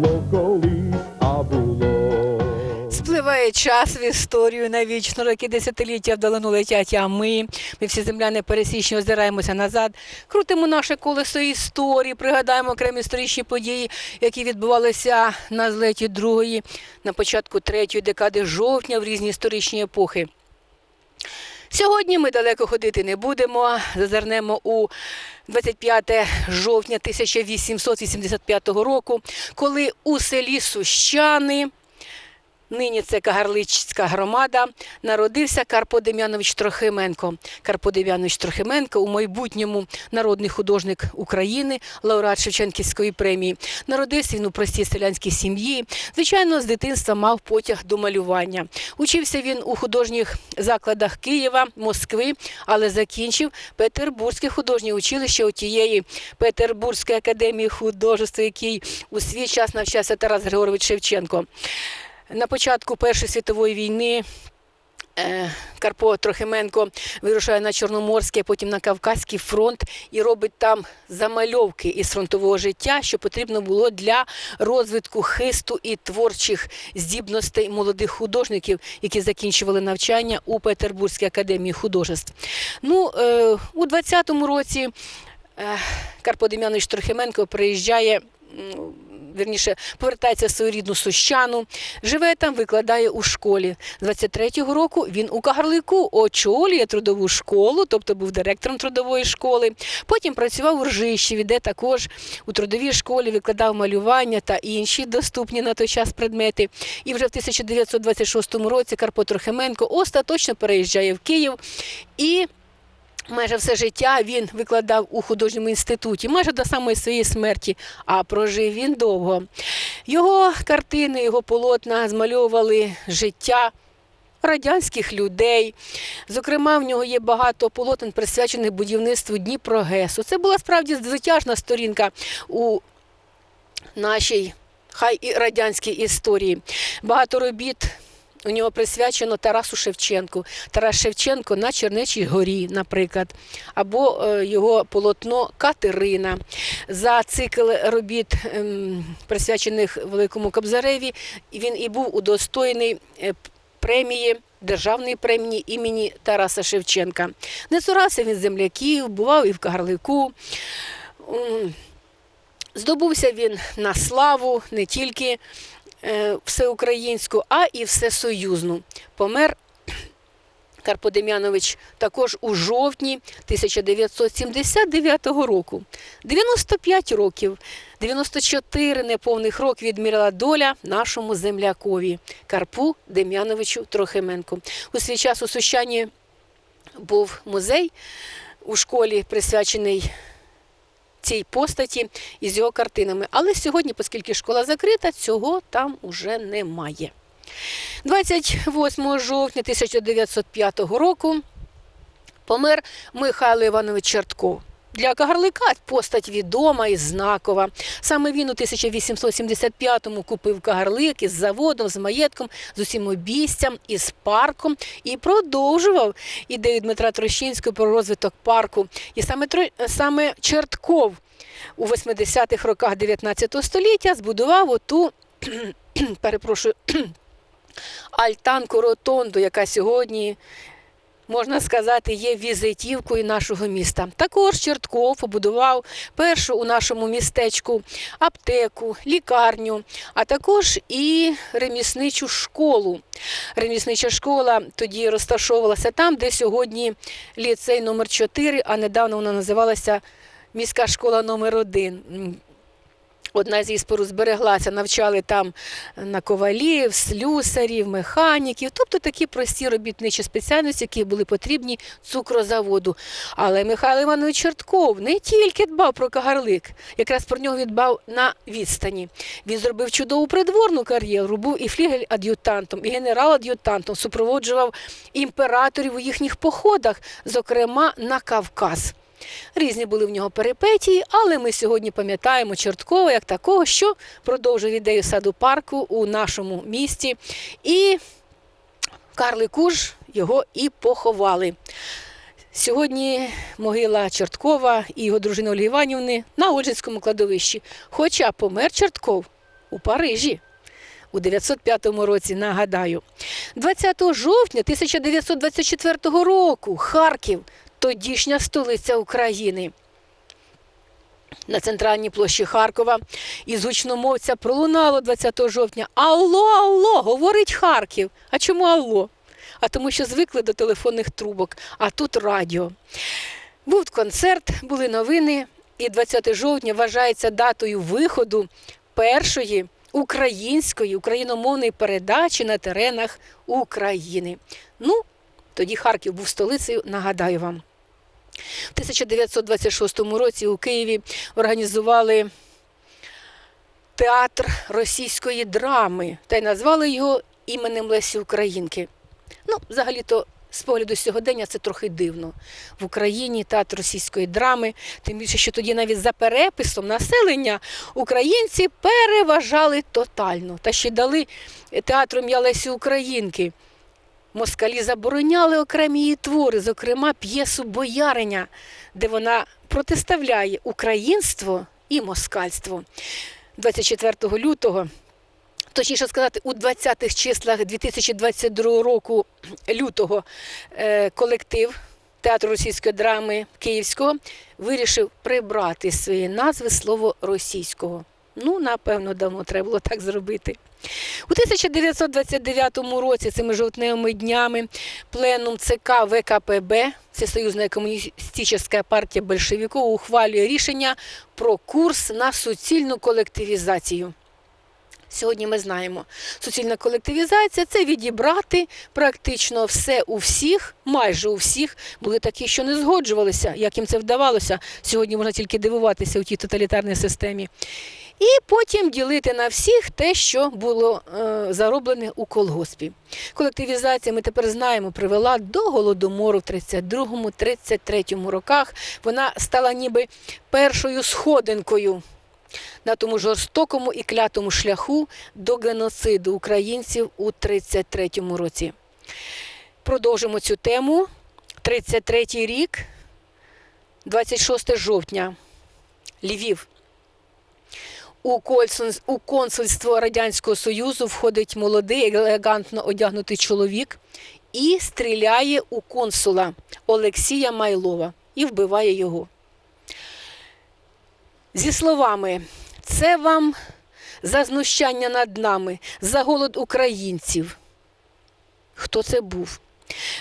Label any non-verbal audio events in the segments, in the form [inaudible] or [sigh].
було а було. Спливає час в історію навічно, роки десятиліття вдалину летять, а ми, ми всі земляни пересічні озираємося назад, крутимо наше колесо історії, пригадаємо окремі історичні події, які відбувалися на злеті другої, на початку третьої декади жовтня в різні історичні епохи. Сьогодні ми далеко ходити не будемо. Зазирнемо у 25 жовтня 1885 року, коли у селі Сущани Нині це Кагарличська громада. Народився Карпо Дем'янович Трохименко. Карпо Дем'янович Трохименко у майбутньому народний художник України, лауреат Шевченківської премії. Народився він у простій селянській сім'ї. Звичайно, з дитинства мав потяг до малювання. Учився він у художніх закладах Києва, Москви, але закінчив Петербурзьке художнє училище у тієї Петербурзької академії художества, який у свій час навчався Тарас Григорович Шевченко. На початку Першої світової війни е, Карпо Трохименко вирушає на Чорноморський, а потім на Кавказький фронт і робить там замальовки із фронтового життя, що потрібно було для розвитку хисту і творчих здібностей молодих художників, які закінчували навчання у Петербурзькій академії художеств. Ну, е, у 20-му році е, Карпо Дем'янович Трохименко приїжджає. М, Вірніше повертається в свою рідну Сущану, живе там, викладає у школі. З 23-го року він у Кагарлику очолює трудову школу, тобто був директором трудової школи. Потім працював у Ржищеві, де також у трудовій школі викладав малювання та інші доступні на той час предмети. І вже в 1926 році Карпо Трохименко остаточно переїжджає в Київ і Майже все життя він викладав у художньому інституті, майже до самої своєї смерті, а прожив він довго. Його картини, його полотна змальовували життя радянських людей. Зокрема, в нього є багато полотен, присвячених будівництву Дніпрогесу. Це була справді звитяжна сторінка у нашій хай і радянській історії. Багато робіт у нього присвячено Тарасу Шевченку. Тарас Шевченко на Чернечій горі, наприклад, або е, його полотно Катерина. За цикл робіт, ем, присвячених Великому Кобзареві, він і був удостоєний е, премії. Державної премії імені Тараса Шевченка. Не цурався він земляків, бував і в Кагарлику. Здобувся він на славу не тільки всеукраїнську, а і всесоюзну. Помер [clears throat] Карпо Дем'янович також у жовтні 1979 року. 95 років, 94 неповних років відміряла доля нашому землякові Карпу Дем'яновичу Трохименку. У свій час у Сущані був музей у школі, присвячений цій постаті із його картинами. Але сьогодні, оскільки школа закрита, цього там уже немає. 28 жовтня 1905 року помер Михайло Іванович Чертков. Для Кагарлика постать відома і знакова. Саме він у 1875-му купив Кагарлик із заводом, з маєтком, з усім обійстям, із парком і продовжував ідею Дмитра Трощинського про розвиток парку. І саме, саме Чертков у 80-х роках 19 століття збудував оту, перепрошую, альтанку ротонду, яка сьогодні можна сказати, є візитівкою нашого міста. Також Чертков побудував першу у нашому містечку аптеку, лікарню, а також і ремісничу школу. Реміснича школа тоді розташовувалася там, де сьогодні ліцей номер 4 а недавно вона називалася міська школа номер 1 Одна з її споруд збереглася, навчали там на ковалів, слюсарів, механіків, тобто такі прості робітничі спеціальності, які були потрібні цукрозаводу. Але Михайло Іванович Чертков не тільки дбав про кагарлик, якраз про нього відбав на відстані. Він зробив чудову придворну кар'єру, був і флігель-ад'ютантом, і генерал-ад'ютантом, супроводжував імператорів у їхніх походах, зокрема на Кавказ. Різні були в нього перипетії, але ми сьогодні пам'ятаємо Чорткова як такого, що продовжив ідею саду парку у нашому місті. І Карлику ж його і поховали. Сьогодні могила Чорткова і його дружини Ольги Іванівни на Ольжинському кладовищі. Хоча помер Чортков у Парижі у 905 році, нагадаю. 20 жовтня 1924 року Харків, тодішня столиця України. На центральній площі Харкова із гучномовця пролунало 20 жовтня Алло, алло, говорить Харків. А чому алло? А тому що звикли до телефонних трубок, а тут радіо. Був концерт, були новини, і 20 жовтня вважається датою виходу першої української україномовної передачі на теренах України. Ну, тоді Харків був столицею, нагадаю вам. В 1926 році у Києві організували театр російської драми та й назвали його іменем Лесі Українки. Ну, взагалі-то, з погляду сьогодення це трохи дивно. В Україні театр російської драми, тим більше, що тоді навіть за переписом населення українці переважали тотально та ще дали театру ім'я Лесі Українки. Москалі забороняли окремі її твори, зокрема п'єсу Бояриня, де вона протиставляє українство і москальство. 24 лютого, точніше сказати, у 20-х числах 2022 року лютого е, колектив театру російської драми Київського вирішив прибрати з своєї назви слово російського. Ну, напевно, давно треба було так зробити. У 1929 році цими жовтневими днями пленум ЦК ВКПБ, Всесоюзна комуністична партія большевиків, ухвалює рішення про курс на суцільну колективізацію. Сьогодні ми знаємо, суцільна колективізація це відібрати практично все у всіх, майже у всіх. Були такі, що не згоджувалися, як їм це вдавалося. Сьогодні можна тільки дивуватися у тій тоталітарній системі. І потім ділити на всіх те, що було е, зароблене у колгоспі. Колективізація, ми тепер знаємо, привела до голодомору в 32-33 роках. Вона стала ніби першою сходинкою на тому жорстокому і клятому шляху до геноциду українців у 33-му році. Продовжимо цю тему. 33-й рік, 26 жовтня, Львів. У, консульство Радянського Союзу входить молодий, елегантно одягнутий чоловік і стріляє у консула Олексія Майлова і вбиває його. Зі словами, це вам за знущання над нами, за голод українців. Хто це був?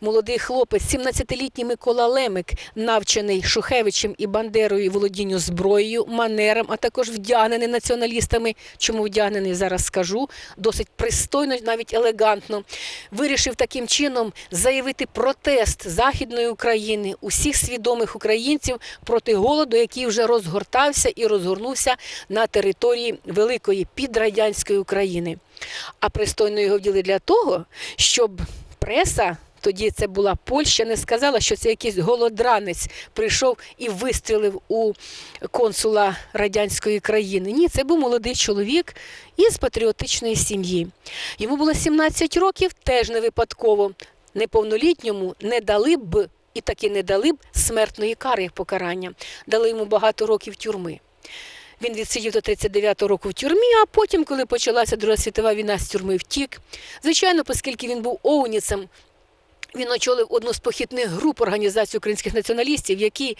Молодий хлопець, 17-літній Микола Лемик, навчений Шухевичем і Бандерою володінню зброєю, манерам, а також вдягнений націоналістами. Чому вдягнений, зараз скажу, досить пристойно, навіть елегантно. Вирішив таким чином заявити протест Західної України, усіх свідомих українців проти голоду, який вже розгортався і розгорнувся на території великої підрадянської України. А пристойно його вділи для того, щоб преса. Тоді це була Польща, не сказала, що це якийсь голодранець прийшов і вистрілив у консула радянської країни. Ні, це був молодий чоловік із патріотичної сім'ї. Йому було 17 років, теж не випадково. Неповнолітньому не дали б і таки не дали б смертної кари як покарання. Дали йому багато років тюрми. Він відсидів до 39-го року в тюрмі, а потім, коли почалася Друга світова війна, з тюрми втік. Звичайно, оскільки він був оуніцем, він очолив одну з похідних груп організації українських націоналістів, які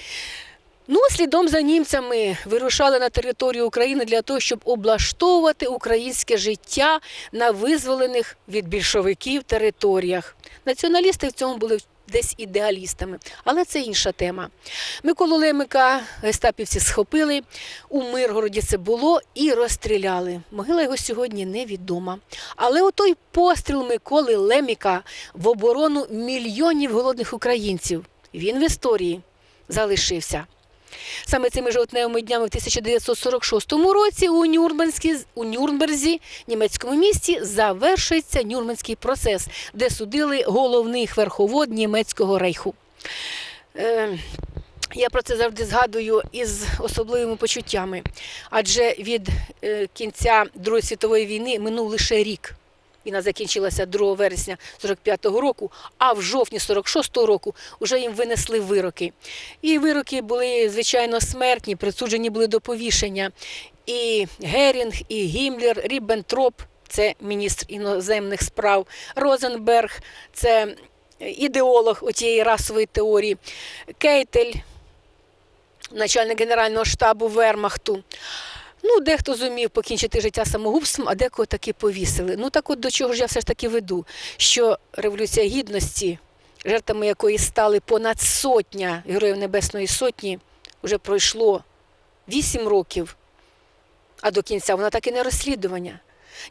ну, слідом за німцями вирушали на територію України для того, щоб облаштовувати українське життя на визволених від більшовиків територіях. Націоналісти в цьому були десь ідеалістами, але це інша тема. Миколу Лемика гестапівці схопили, у Миргороді це було і розстріляли. Могила його сьогодні невідома. Але отой постріл Миколи Леміка в оборону мільйонів голодних українців, він в історії залишився. Саме цими жовтневими днями в 1946 році у Нюрнберзі, у Нюрнберзі, німецькому місті, завершується Нюрнберзький процес, де судили головних верховод німецького рейху. Е, я про це завжди згадую із особливими почуттями, адже від е, кінця Другої світової війни минув лише рік. Війна закінчилася 2 вересня 45-го року, а в жовтні 46-го року вже їм винесли вироки. І вироки були, звичайно, смертні, присуджені були до повішення. І Герінг, і Гіммлер, Ріббентроп – це міністр іноземних справ, Розенберг – це ідеолог отієї расової теорії, Кейтель, начальник Генерального штабу Вермахту. Ну, дехто зумів покінчити життя самогубством, а декого таки повісили. Ну так от до чого ж я все ж таки веду, що Революція Гідності, жертвами якої стали понад сотня Героїв Небесної Сотні, вже пройшло 8 років, а до кінця вона так і не розслідування.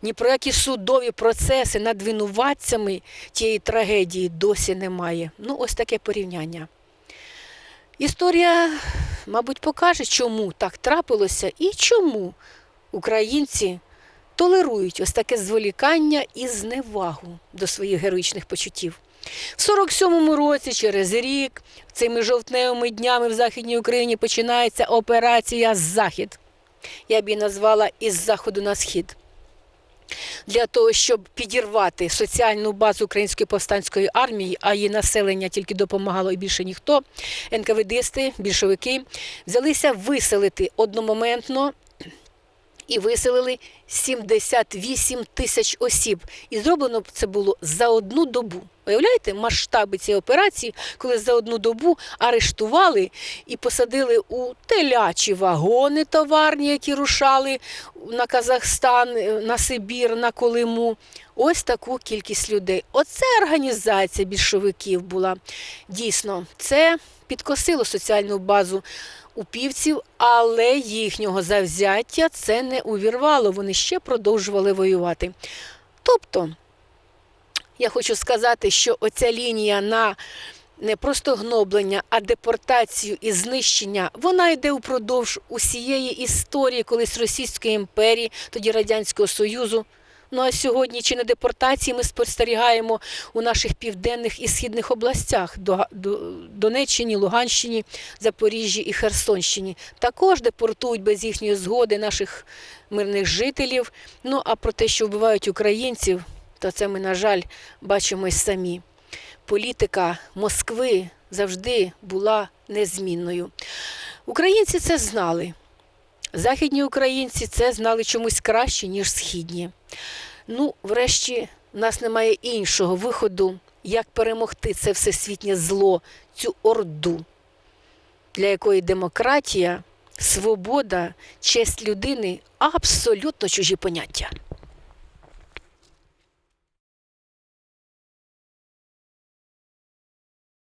Ні про які судові процеси над винуватцями тієї трагедії досі немає. Ну, ось таке порівняння. Історія, мабуть, покаже, чому так трапилося і чому українці толерують ось таке зволікання і зневагу до своїх героїчних почуттів. В 47-му році, через рік, цими жовтневими днями в Західній Україні починається операція Захід. Я б її назвала із заходу на схід. Для того, щоб підірвати соціальну базу української повстанської армії, а її населення тільки допомагало і більше ніхто, НКВДсти, більшовики, взялися виселити одномоментно і виселили 78 тисяч осіб. І зроблено це було за одну добу. Уявляєте масштаби цієї операції, коли за одну добу арештували і посадили у телячі вагони товарні, які рушали на Казахстан, е, на Сибір, на Колиму. Ось таку кількість людей. Оце організація більшовиків була. Дійсно, це підкосило соціальну базу упівців, але їхнього завзяття це не увірвало. Вони ще продовжували воювати. Тобто, я хочу сказати, що оця лінія на не просто гноблення, а депортацію і знищення, вона йде упродовж усієї історії колись Російської імперії, тоді Радянського Союзу. Ну а сьогодні чи не депортації ми спостерігаємо у наших південних і східних областях До- До- Донеччині, Луганщині, Запоріжжі і Херсонщині. Також депортують без їхньої згоди наших мирних жителів. Ну а про те, що вбивають українців, то це ми, на жаль, бачимо й самі. Політика Москви завжди була незмінною. Українці це знали. Західні українці це знали чомусь краще, ніж східні. Ну, врешті, в нас немає іншого виходу, як перемогти це всесвітнє зло, цю орду, для якої демократія, свобода, честь людини абсолютно чужі поняття.